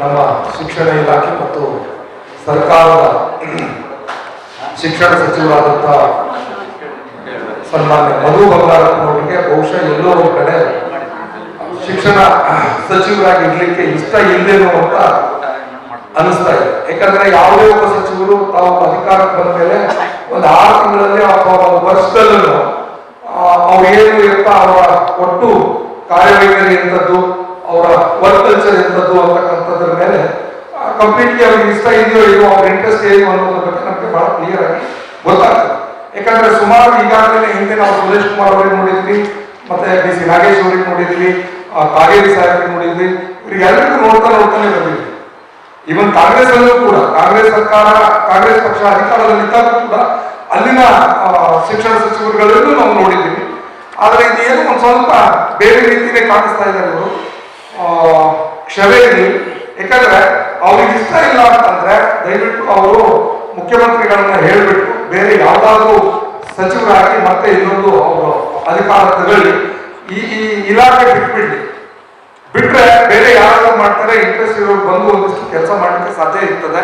ನಮ್ಮ ಶಿಕ್ಷಣ ಇಲಾಖೆ ಮತ್ತು ಸರ್ಕಾರದ ಶಿಕ್ಷಣ ಸಚಿವರಾದಂಥ ಸನ್ಮಾನ್ಯ ಮಧು ಬಂಗಾರಪ್ಪನವರಿಗೆ ಬಹುಶಃ ಎಲ್ಲೋ ಒಂದು ಕಡೆ ಶಿಕ್ಷಣ ಸಚಿವರಾಗಿ ಇರ್ಲಿಕ್ಕೆ ಇಷ್ಟ ಇಲ್ಲೇನೋ ಅಂತ ಅನಿಸ್ತಾ ಇದೆ. ಯಾಕಂದ್ರೆ ಯಾವುದೇ ಒಬ್ಬ ಸಚಿವರು ತಾವು ಅಧಿಕಾರಕ್ಕೆ ಬಂದ ಮೇಲೆ ಒಂದು ಆರು ತಿಂಗಳಲ್ಲಿ ವರ್ಷದಲ್ಲೂ ಅವ್ರು ಏನು ಇರ್ತಾ ಅವರ ಒಟ್ಟು ಕಾರ್ಯವೈಖರಿ ಎಂಥದ್ದು ಅವರ ವರ್ಕ್ ಕಲ್ಚರ್ ಎಂಥದ್ದು ಅಂತಕ್ಕಂಥದ್ರ ಮೇಲೆ ಕಂಪ್ಲೀಟ್ಲಿ ಅವ್ರಿಗೆ ಇಷ್ಟ ಇದೆಯೋ ಇಲ್ವೋ ಅವ್ರ ಇಂಟ್ರೆಸ್ಟ್ ಏನು ಅನ್ನೋದ್ರ ಬಗ್ಗೆ ನಮಗೆ ಬಹಳ ಕ್ಲಿಯರ್ ಆಗಿ ಗೊತ್ತಾಗ್ತದೆ. ಯಾಕಂದ್ರೆ ಸುಮಾರು ಈಗಾಗಲೇ ಹಿಂದೆ ನಾವು ಸುರೇಶ್ ಕುಮಾರ್ ಅವರಿಗೆ ನೋಡಿದ್ವಿ ಮತ್ತೆ ಬಿ ಸಿ ನಾಗೇಶ್ ಅವರಿಗೆ ನೋಡಿದ್ವಿ ಕಾಗೇರಿ ಸಾಹೇಬ್ರಿಗೆ ನೋಡಿದ್ವಿ ಇವರಿಗೆಲ್ಲರಿಗೂ ನೋಡ್ತಾ ನೋಡ್ತಾನೆ ಬಂದಿದ್ವಿ. ಇವನ್ ಕಾಂಗ್ರೆಸ್ ಅಲ್ಲೂ ಕೂಡ ಕಾಂಗ್ರೆಸ್ ಸರ್ಕಾರ ಕಾಂಗ್ರೆಸ್ ಪಕ್ಷ ಅಧಿಕಾರದಲ್ಲಿದ್ದಾಗ ಕೂಡ ಅಲ್ಲಿನ ಶಿಕ್ಷಣ ಸಚಿವರುಗಳಲ್ಲೂ ನಾವು ನೋಡಿದ್ದೀವಿ. ಆದರೆ ಇದು ಏನು ಒಂದು ಸ್ವಲ್ಪ ಬೇರೆ ರೀತಿಯೇ ಕಾಣಿಸ್ತಾ ಇದ್ದಾರೆ ಇವರು ಆ, ಕ್ಷಮೆ ಇರಲಿ ಯಾಕಂದ್ರೆ ಅವ್ರಿಗೆ ಇಷ್ಟ ಇಲ್ಲ ಅಂತಂದ್ರೆ ದಯವಿಟ್ಟು ಅವರು ಮುಖ್ಯಮಂತ್ರಿಗಳನ್ನ ಹೇಳಿಬಿಟ್ಟು ಬೇರೆ ಯಾವ್ದಾದ್ರು ಸಚಿವರಾಗಿ ಮತ್ತೆ ಇನ್ನೊಂದು ಅವರು ಅಧಿಕಾರ ತಗೊಳ್ಳಿ ಈ ಈ ಇಲಾಖೆ ಬಿಟ್ಬಿಡ್ಲಿ. ಬಿಟ್ರೆ ಬೇರೆ ಯಾರಾದ್ರೂ ಮಾಡ್ತಾರೆ ಇಂಟ್ರೆಸ್ಟ್ ಇರೋರು ಬಂದು ಒಂದಿಷ್ಟು ಕೆಲಸ ಮಾಡಲಿಕ್ಕೆ ಸಾಧ್ಯ ಇರ್ತದೆ.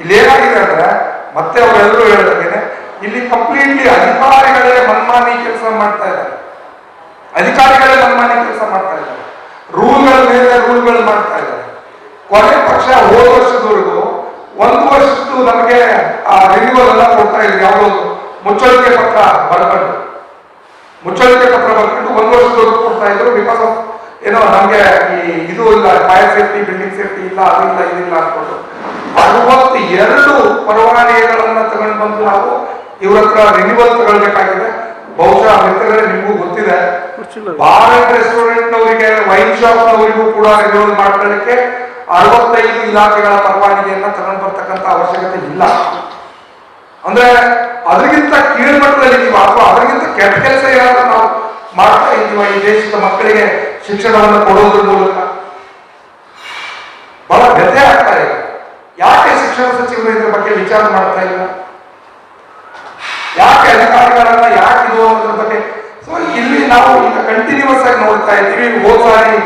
ಇಲ್ಲಿ ಏನಾಗಿದೆ ಅಂದ್ರೆ ಮತ್ತೆ ಅವರೆಲ್ಲರೂ ಹೇಳಿದಾಗೇನೆ ಇಲ್ಲಿ ಕಂಪ್ಲೀಟ್ಲಿ ಅಧಿಕಾರಿಗಳೇ ಮನ್ಮಾನಿ ಕೆಲಸ ಮಾಡ್ತಾ ಇದ್ದಾರೆ. ಅಧಿಕಾರಿಗಳೇ ಮನ್ಮಾನಿ ಕೆಲಸ ಮಾಡ್ತಾ ಇದ್ದಾರೆ. ರೂಲ್ಗಳ ಮಾಡ್ತಾ ಇದ್ದಾರೆ. ಕೊನೆ ಪಕ್ಷ ಹೋದ ವರ್ಷದವರೆಗೂ ಒಂದು ವರ್ಷದ್ದು ನಮಗೆ ಆ ರಿನ್ಯೂವಲ್ ಎಲ್ಲ ಕೊಡ್ತಾ ಇದ್ರು ಯಾವುದೋ ಮುಚ್ಚಳಿಕೆ ಪತ್ರ ಬರ್ಕೊಂಡು ಮುಚ್ಚಳಿಕೆ ಪತ್ರ ಬರ್ಕೊಂಡು ಒಂದು ವರ್ಷದವರೆಗೂ ಕೊಡ್ತಾ ಇದ್ರು. ಬಿಕಾಸ್ ಆಫ್ ಏನೋ ನಮ್ಗೆ ಈ ಇದು ಇಲ್ಲ ಫೈರ್ ಸೇಫ್ಟಿ ಬಿಲ್ಡಿಂಗ್ ಸೇಫ್ಟಿ ಇಲ್ಲ ಅದಿಲ್ಲ ಇದಿಲ್ಲ ಅನ್ಕೊಂಡು ಅರವತ್ತು ಎರಡು ಪರವಾನಗಿಗಳನ್ನ ತಗೊಂಡು ಬಂದು ನಾವು ಇವ್ರ ಹತ್ರ ರಿನ್ಯೂವಲ್ ತಗೊಳ್ಬೇಕಾಗಿದೆ. ಬಹುಶಃ ಮಿತ್ರರೇ ನಿಮಗೂ ಗೊತ್ತಿದೆ. ಬಾರ್ ಅಂಡ್ ರೆಸ್ಟೋರೆಂಟ್ ವೈನ್ ಕೂಡ ರಿನ್ಯೂವಲ್ ಮಾಡ್ಕೊಳ್ಳಕ್ಕೆ ಅರವತ್ತೈದು ಇಲಾಖೆಗಳ ಪರವಾನಗಿಯನ್ನು ತಗೊಂಡು ಬರ್ತಕ್ಕಂಥ ಅವಶ್ಯಕತೆ ಇಲ್ಲ. ಅಂದ್ರೆ ಅದಕ್ಕಿಂತ ಕೀಳ್ಮಟ್ಟದಲ್ಲಿ ಇದೀವ ಅಥವಾ ಅದಕ್ಕಿಂತ ಕೆಟ್ಟ ಕೆಲಸ ಏನಾದ್ರೂ ನಾವು ಮಾಡ್ತಾ ಇದೀವ ಈ ದೇಶದ ಮಕ್ಕಳಿಗೆ ಶಿಕ್ಷಣವನ್ನು ಕೊಡೋದ್ರ ಮೂಲಕ? ಬಹಳ ವ್ಯಥೆ ಆಗ್ತಾ ಇದೆ. ಯಾಕೆ ಶಿಕ್ಷಣ ಸಚಿವರು ಇದ್ರ ಬಗ್ಗೆ ವಿಚಾರ ಮಾಡ್ತಾ ಇಲ್ಲ? ಯಾಕೆ ಅಧಿಕಾರಿಗಳನ್ನ ಯಾಕೆ ಇದು ಅನ್ನೋದ್ರ ಬಗ್ಗೆ ಸೊ ಇಲ್ಲಿ ನಾವು ಈಗ ಕಂಟಿನ್ಯೂಸ್ ಆಗಿ ನೋಡ್ತಾ ಇದ್ದೀವಿ. ಹೋದ ಸಾರಿ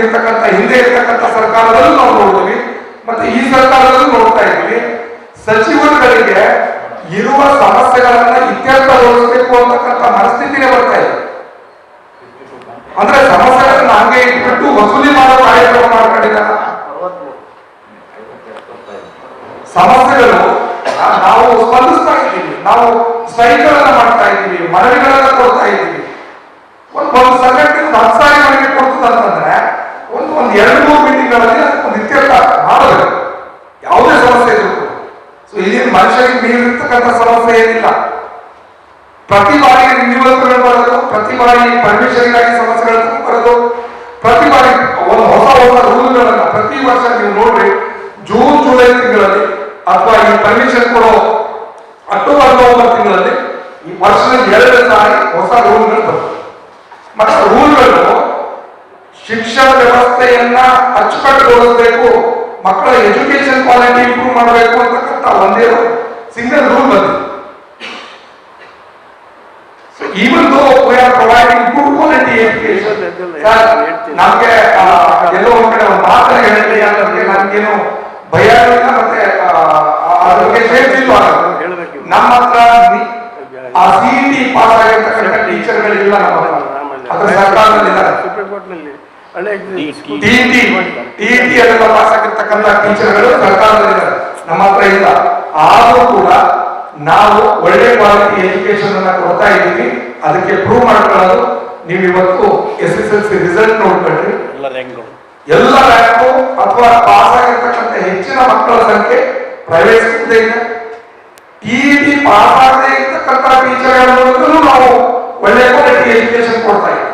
ಇರ್ತಕ್ಕಂಥ ಹಿಂದೆ ಇರ್ತಕ್ಕಂಥ ಸರ್ಕಾರದಲ್ಲೂ ನಾವು ನೋಡಿದ್ವಿ. ಮತ್ತೆ ಈ ಸರ್ಕಾರದಲ್ಲೂ ನೋಡ್ತಾ ಇದ್ದೀವಿ. ಸಚಿವರುಗಳಿಗೆ ಇರುವ ಸಮಸ್ಯೆಗಳನ್ನ ಇತ್ಯರ್ಥಗೊಳಿಸಬೇಕು ಅಂತಕ್ಕಂಥ ಮನಸ್ಥಿತಿನೇ ಬರ್ತಾ ಇದೆ. ಅಂದ್ರೆ ಸಮಸ್ಯೆಗಳನ್ನ ಹಂಗೆ ಇಟ್ಬಿಟ್ಟು ವಸೂಲಿ ಮಾಡೋ ಕಾರ್ಯಕ್ರಮ ಮಾಡ್ಕೊಂಡಿದ್ದಾರೆ ಸಮಸ್ಯೆಗಳು ನಾವು ಸ್ಪಂದಿಸ್ತಾ ಇದ್ದೀವಿ. ನಾವು ಸ್ಟ್ರೈಕ್ಗಳನ್ನ ಮಾಡ್ತಾ ಇದ್ದೀವಿ, ಮನವಿಗಳನ್ನ ಕೊಡ್ತಾ ಇದ್ದೀವಿ ಒಂದು ಒಂದು ಸಂಘಟನೆ ಒಂದು ಹತ್ತು ಸಾವಿರ ಮನವಿ ಕೊಡ್ತದಂತಂದ್ರೆ ಒಂದು ಒಂದು ಎರಡು ಮೂರು ಮೀಟಿಂಗ್ಗಳಲ್ಲಿ ಒಂದು ಇತ್ಯರ್ಥ ಮಾಡಬೇಕು ಯಾವುದೇ ಸಮಸ್ಯೆ ಇದ್ರು ಸೊ ಇದೇನು ಮನುಷ್ಯರಿಗೆ ಮೀರಿರ್ತಕ್ಕಂಥ ಸಮಸ್ಯೆ ಏನಿಲ್ಲ. ಪ್ರತಿ ಬಾರಿ ರಿನ್ಯೂವಲ್ ತಗೊಂಡು ಬರೋದು, ಪ್ರತಿ ಬಾರಿ ಪರ್ಮಿಷನ್ಗಾಗಿ ಸಮಸ್ಯೆಗಳನ್ನು ಬರೋದು, ಪ್ರತಿ ಬಾರಿ ಒಂದು ಹೊಸ ಹೊಸ ರೂಲ್ಗಳನ್ನ ಪ್ರತಿ ವರ್ಷ ನೀವು ನೋಡ್ರಿ, ಜೂನ್, ಜುಲೈ ತಿಂಗಳಲ್ಲಿ ಅಥವಾ ಈ ಪರ್ಮಿಷನ್ ಕೊಡೋ ಅಕ್ಟೋಬರ್, ನವೆಂಬರ್ ತಿಂಗಳಲ್ಲಿ ಈ ವರ್ಷದಲ್ಲಿ ಎರಡು ಸಾರಿ ಹೊಸ ರೂಲ್ಗಳು ಬರ್ತವೆ. ಮತ್ತೆ ರೂಲ್ಗಳು ಶಿಕ್ಷಣ ವ್ಯವಸ್ಥೆಯನ್ನ ಅಚ್ಚುಕಟ್ಟುಗೊಳಿಸಬೇಕು ಮಕ್ಕಳ ಎಜುಕೇಶನ್ ಕ್ವಾಲಿಟಿ ಇಂಪ್ರೂವ್ ಮಾಡಬೇಕು ಅಂತಕ್ಕಂಥ ಒಂದೇ ಸಿಂಗಲ್ ರೂಲ್ ಬಂದಿದೆ education, sir, ನಮ್ಗೆ ಎಲ್ಲೋ ಒಂದ್ ಕಡೆ ಒಂದು ಮಾತ್ರ ಹೇಳಿ ಅನ್ನೋದಕ್ಕೆ ನನ್ಗೇನು ಭಯ ಇಲ್ಲ ಮತ್ತೆ ಆ, ಆ- ಅದ್ರ ಬಗ್ಗೆ ಸೇಫ್ಟಿ ನಮ್ಮ ಹತ್ರ ನಿ- ಆ ಸಿಇಟಿ ಪಾಸ್ ಆಗಿರ್ತಕ್ಕಂಥ ಟೀಚರ್ಗಳಿಲ್ಲ ನಮ್ಮ ಹತ್ರ. ಸರ್ಕಾರದಲ್ಲಿ ಸುಪ್ರೀಂ ಕೋರ್ಟ್ನಲ್ಲಿ ಹಳೆ ಟಿಇಟಿ ಟಿಇಟಿ ಎಲ್ಲ ಪಾಸ್ ಆಗಿರ್ತಕ್ಕಂಥ ಟೀಚರ್ಗಳು ಸರ್ಕಾರದಲ್ಲಿದ್ದಾರೆ. ನಮ್ಮ ಹತ್ರ ಇಲ್ಲ. ಆದರೂ ಕೂಡ ನಾವು ಒಳ್ಳೆ ಕ್ವಾಲಿಟಿ ಎಜುಕೇಶನ್ ಅನ್ನ ಕೊಡ್ತಾ ಇದ್ದೀವಿ. ಅದಕ್ಕೆ ಪ್ರೂವ್ ಮಾಡ್ಕೊಳ್ಳೋದು. ನೀವು ಇವತ್ತು S S L C result ನೋಡ್ಕೊಂಡ್ರಿ ಎಲ್ಲ ರ್ಯಾಂಕು ಅಥವಾ ಪಾಸ್ ಆಗಿರ್ತಕ್ಕಂಥ ಹೆಚ್ಚಿನ ಮಕ್ಕಳ ಸಂಖ್ಯೆ ಪ್ರೈವೇಟ್ ಸ್ಕೂಲ್ ಇದೆ. ಟಿಇಟಿ ಪಾಸ್ ಆಗದೆ ಇರ್ತಕ್ಕಂಥ ಟೀಚರ್ಗಳನ್ನು ನಾವು ಒಳ್ಳೆ ಕ್ವಾಲಿಟಿ ಎಜುಕೇಶನ್ ಕೊಡ್ತಾ ಇದ್ದೀವಿ.